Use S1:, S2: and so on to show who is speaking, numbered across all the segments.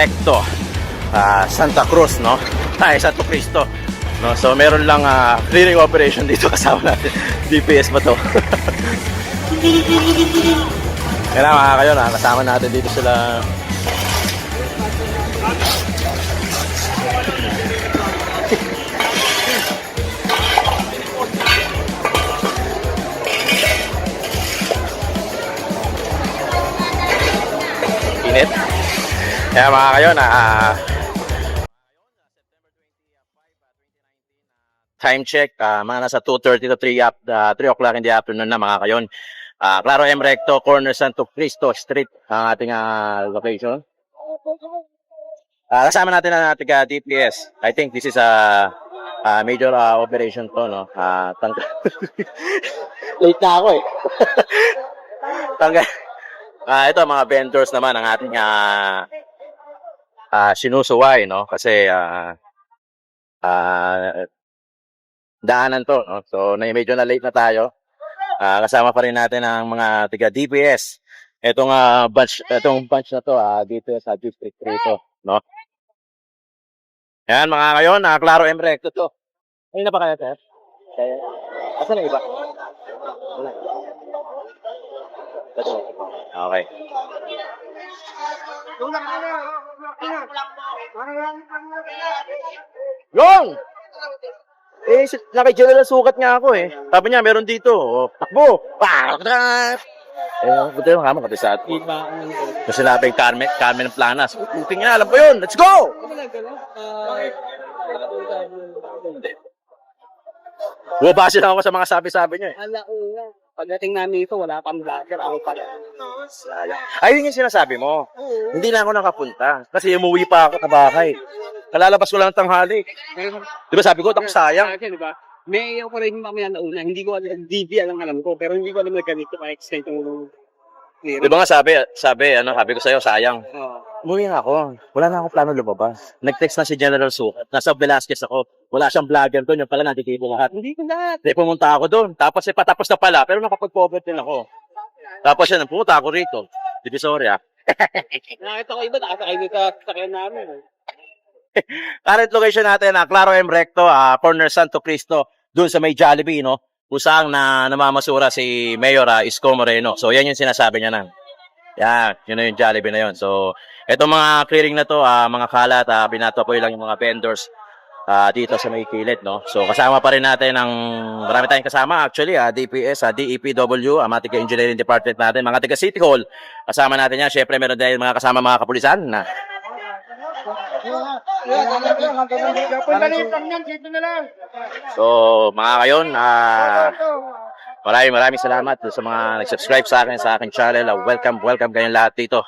S1: Recto ah, Santa Cruz, no? Ay, Santo Cristo. No, so meron lang ah, clearing operation dito kasama natin. DPS ba to? Kaya na mga kayo, nakakasama natin dito sila. Init. Kaya mga kayo, na ah, time check, ah, mga nasa 2.30 to 3, up, ah, 3 o'clock in the afternoon na mga kayon. Ah, Claro M. Recto, corner Santo Cristo Street, ang ating ah, location. Ah, kasama natin ang ating ah, DPS. I think this is a ah, major ah, operation to, no? Ah, tang- Late na ako eh. Tanggal. Ah, ito mga vendors naman ang ating ah ah, sinusuway, no? Kasi ah ah, daanan to, no? So, na medyo na late na tayo. Ah, kasama pa rin natin ang mga tiga DPS. Itong ah, bunch, itong bunch na to, ah, dito sa District 3 to, no? Yan mga kayon, ah, Claro M Recto to. Ayun na pa kaya, sir? Kaya. Asan na iba? Wala. Okay. Yung! Eh, si- naki-general sukat nga ako eh. Sabi niya, meron dito. Oh, takbo! Pak! Eh, buti yung kama kasi sa atin. Kasi sinabing Carmen, Carmen Planas. Puting nga, alam ko yun. Let's go! Bumabase lang ako sa mga sabi-sabi niya eh.
S2: Alauna. Pagdating namin ito, wala pang vlogger. Ako pala.
S1: Sayang. Ayun yung sinasabi mo. Hindi na ako nakapunta. Kasi umuwi pa ako sa bahay. Kalalabas ko lang ng tanghali. Di ba sabi ko, tapos sayang.
S2: Di ba? May operation mamaya na una. Hindi ko alam, DB alam alam ko. Pero hindi ko alam na ganito ma-extend yung
S1: Di ba nga sabi, sabi, ano, sabi ko sa'yo, sayang.
S2: Oo.
S1: Umuwi nga ako. Wala na akong plano lumabas. Nag-text na si General Sukat. Nasa Velasquez ako. Wala siyang vlogger doon. Yung pala nandito lahat.
S2: Hindi ko lahat.
S1: Hindi, pumunta ako doon. Tapos eh, patapos na pala. Pero nakapag-cover din ako. Tapos yan, pumunta ako rito. Divisoria.
S2: Nakita ko iba, nakasakay dito sa sakyan namin. eh.
S1: Current location natin, ah, Claro M. Recto, ah, corner Santo Cristo, doon sa may Jollibee, no? Kung saan na namamasura si Mayor ah, Isko Moreno. So, yan yung sinasabi niya na. Yan, yun na yung Jollibee na yun. So, etong mga clearing na to, ah, mga kalat, ah, binatupoy lang yung mga vendors ah, dito sa may kilid, no? So, kasama pa rin natin ang, marami tayong kasama actually, ah, DPS, ah, DEPW, ang mga engineering department natin, mga tiga City Hall, kasama natin yan. Syempre, meron din mga kasama mga kapulisan na So, mga kayon, ah, maraming maraming salamat sa mga nag-subscribe sa akin sa aking channel. Ah, welcome, welcome kayong lahat dito.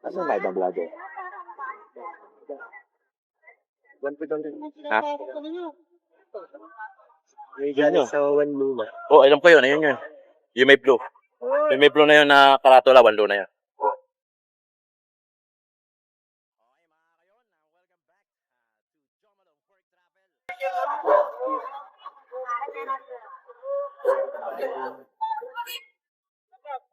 S1: Asan ba ibang vlog eh? Ha? Yan yun.
S2: Sa one luma.
S1: Oh, alam ko yun. Ayun yun. Yung may blue. Yung may blue na yun na karatula, one blue na yun.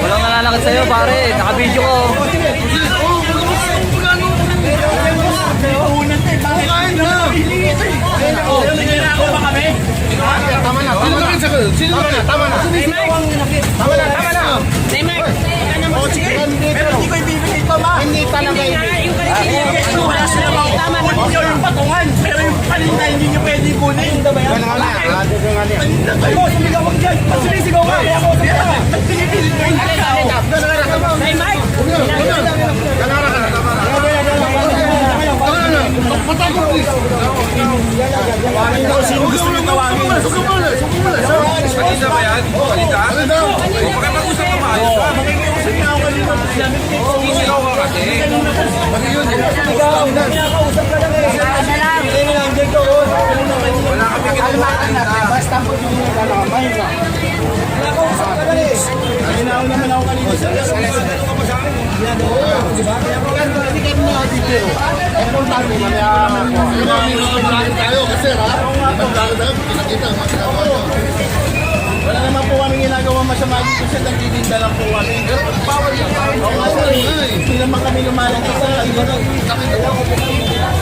S2: Walang nalalakad sa'yo, pare. Naka-video ko.
S3: Pero hindi ko ma. Hindi talaga ibibigay. Wala sila tama. Yung patungan. Pero yung paninda, hindi nyo pwede kunin. Hindi ba yan? Ay, boss, hindi ka wag dyan. Pag sinisigaw ka, kaya ako sa ka. Pinipilit mo yung tao? Hey, Mike! Tawagin
S4: Kanina ba yan? Kanina? Makipag-usap ka maayos ka.
S3: Makikiusap na ako kanina.
S4: Sisigaw ka kasi.
S3: Ikaw, kinakausap ka lang eh. Hindi na lang, dito.
S4: Wala kami ginawa.
S3: Basta po yung nagkakamay ka. Kinakausap ka lang eh. Ginawa naman ako kanina sa Wala naman po kami ginagawa masama dito sa nagtitinda lang po kami. Bawal yan. Oo nga sir. Hindi naman kami lumalang sa kaibigan. Ganaan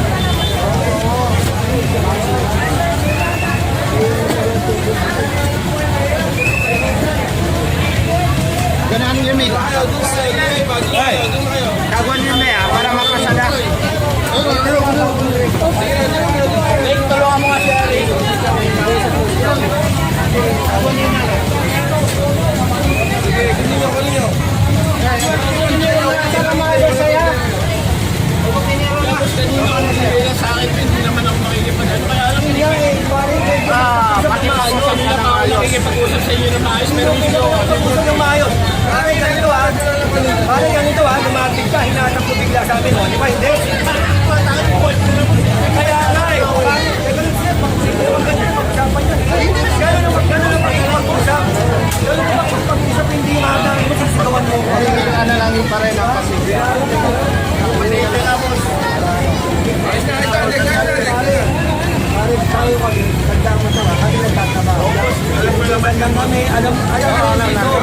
S3: bigla sa amin. O, di ba? Hindi. Kaya nga eh. Gano'n naman, gano'n naman mag-usap. Gano'n naman pag-usap, hindi mata. Masisigawan mo. Ano lang yung pare na pasig. Manila na boss. Pare tayo tanda mo sa kami nagtatrabaho. Alam mo naman lang kami, alam alam mo lang dito.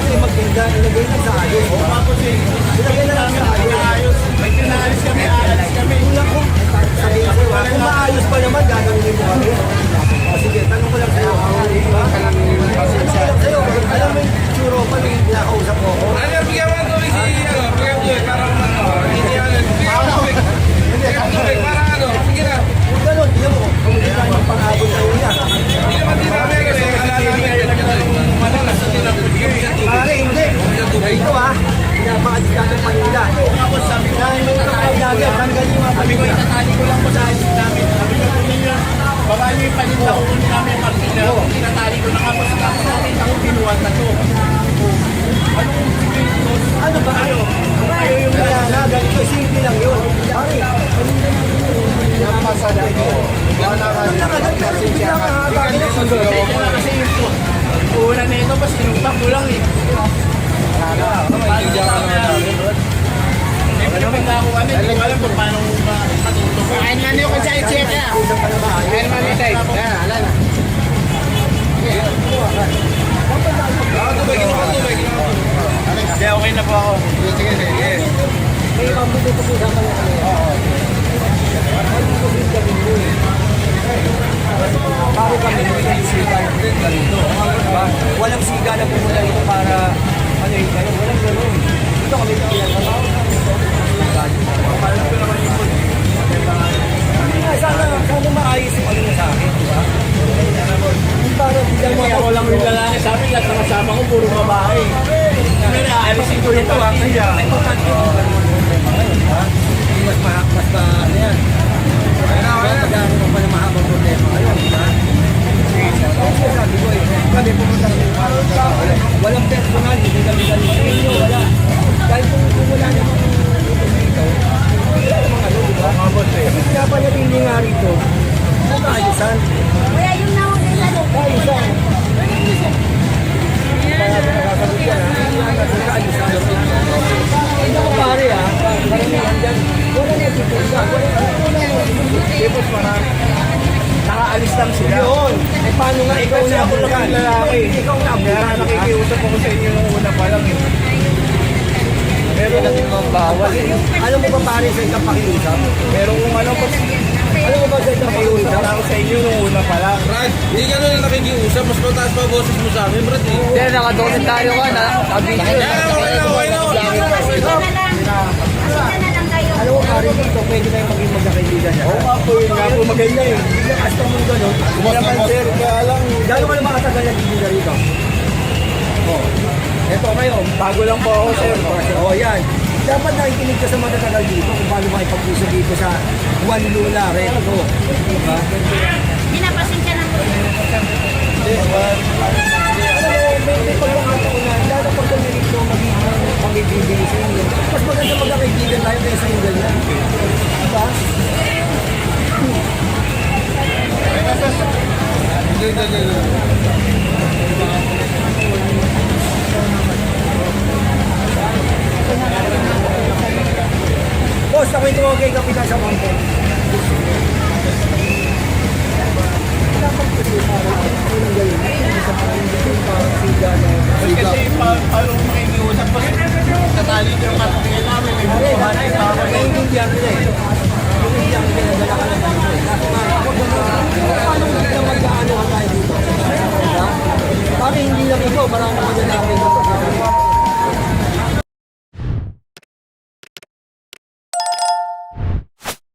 S3: Kayo magtinda, ilagay na sa ayos. Napasada ko. Wala ka na. Pero na. Kasi yung Una na ito, basta tinutang ko lang na ako. Kain na.
S4: Ako tubig, ginawa ko tubig.
S3: Hindi, okay na po ako.
S4: Sige, sige.
S3: May mabuti ko po sa kanya. Bago kami, kami yung pumunta rito. Diba? Walang siga na pumunta rito para ano yung gano'n. Walang gano'n. Dito kami pinagtrabaho. Parang lang sila. Yun. Eh paano nga ikaw na ako lang lalaki? Ikaw na ako. Kaya nakikiusap ako sa inyo nung una pa lang eh. Pero kung bawal eh. Alam mo ba pare sa isang pakiusap? Pero kung ano, pag Alam mo ba sa ito pakiusap? Ako sa inyo nung una pa lang.
S4: Brad, hindi ka nun nakikiusap. Mas mataas pa boses mo sa amin, Brad. Eh.
S3: Hindi, nakadonate tayo ka na. Kabidyo.
S4: Kaya, na, okay na, okay na.
S3: Pare dito, pwede tayong maging magkakaibigan niya. Oo nga po, yun nga po maganda eh. Biglang custom mo gano'n. Hindi naman sir, kaya lang. Gano'n ka na makatagal nagtitinda rito? Oh. Eto kayo, bago lang po ako sir. Oh, yan. Dapat nakikinig ka sa matatagal dito kung paano makipag-uso dito sa Juan Lula Reto. Diba?
S5: Hindi na, pasensya na po.
S3: Mo, may, may pagkakataon na, lalo pag kami rito magiging sa inyo. Mas maganda magkakaibigan tayo kaysa yung ganyan. Diba? Boss, ako ito kay Kapitan sa Mampo.
S4: Kasi paano makikiusap pa Ko yung kapatid namin.
S3: Naiintindihan nila eh. Naiintindihan nila na dala ka na dito eh. Paano mo na mag-ano ka tayo dito? Para hindi lang ikaw, marami